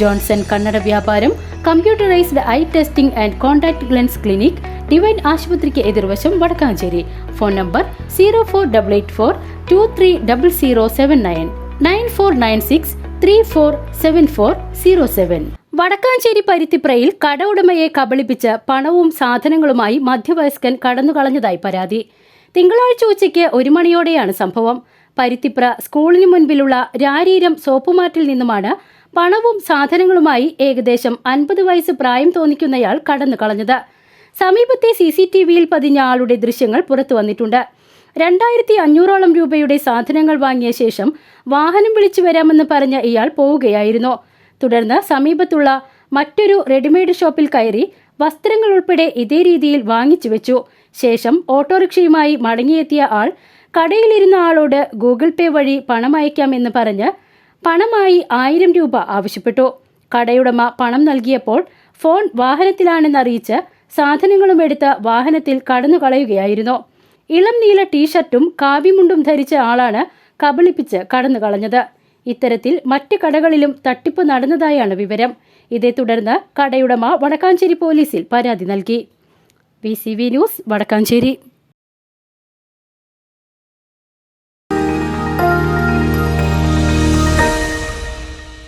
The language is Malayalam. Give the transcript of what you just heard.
ജോൺസൺ കണ്ണട വ്യാപാരം computerised eye testing and contact lens clinic Divine ആശുപത്രിക്ക് എതിർവശം Vadakkanchery. Phone number zero four double eight four two three double zero seven nine nine four nine six three four seven four zero seven. Vadakkanchery പരുത്തിപ്രയിൽ കട ഉടമയെ കബളിപ്പിച്ച് പണവും സാധനങ്ങളുമായി മധ്യവയസ്കൻ കടന്നുകളഞ്ഞതായി പരാതി. തിങ്കളാഴ്ച ഉച്ചയ്ക്ക് ഒരു മണിയോടെയാണ് സംഭവം. പരുത്തിപ്ര സ്കൂളിന് മുൻപിലുള്ള രാരീരം സോപ്പുമാറ്റിൽ നിന്നുമാണ് പണവും സാധനങ്ങളുമായി ഏകദേശം അൻപത് വയസ്സ് പ്രായം തോന്നിക്കുന്നയാൾ കടന്നു കളഞ്ഞത്. സമീപത്തെ സി സി ടി വിയിൽ പതിഞ്ഞ ആളുടെ ദൃശ്യങ്ങൾ പുറത്തു വന്നിട്ടുണ്ട്. രണ്ടായിരത്തി അഞ്ഞൂറോളം രൂപയുടെ സാധനങ്ങൾ വാങ്ങിയ ശേഷം വാഹനം വിളിച്ചു വരാമെന്ന് പറഞ്ഞ ഇയാൾ പോവുകയായിരുന്നു. തുടർന്ന് സമീപത്തുള്ള മറ്റൊരു റെഡിമെയ്ഡ് ഷോപ്പിൽ കയറി വസ്ത്രങ്ങൾ ഉൾപ്പെടെ ഇതേ രീതിയിൽ വാങ്ങിച്ചു വെച്ചു. ശേഷം ഓട്ടോറിക്ഷയുമായി മടങ്ങിയെത്തിയ ആൾ കടയിലിരുന്ന ആളോട് ഗൂഗിൾ പേ വഴി പണം അയക്കാമെന്ന് പറഞ്ഞ് പണമായി ആയിരം രൂപ ആവശ്യപ്പെട്ടു. കടയുടമ പണം നൽകിയപ്പോൾ ഫോൺ വാഹനത്തിലാണെന്ന് അറിയിച്ച് സാധനങ്ങളും എടുത്ത് വാഹനത്തിൽ കടന്നു കളയുകയായിരുന്നു ഇളം നീല ടീഷർട്ടും കാവിമുണ്ടും ധരിച്ച ആളാണ് കബളിപ്പിച്ച് കടന്നു കളഞ്ഞത് ഇത്തരത്തിൽ മറ്റ് കടകളിലും തട്ടിപ്പ് നടന്നതായാണ് വിവരം. ഇതേ തുടർന്ന് കടയുടമ വടക്കാഞ്ചേരി പോലീസിൽ പരാതി നൽകി. V News Vadakkanchery.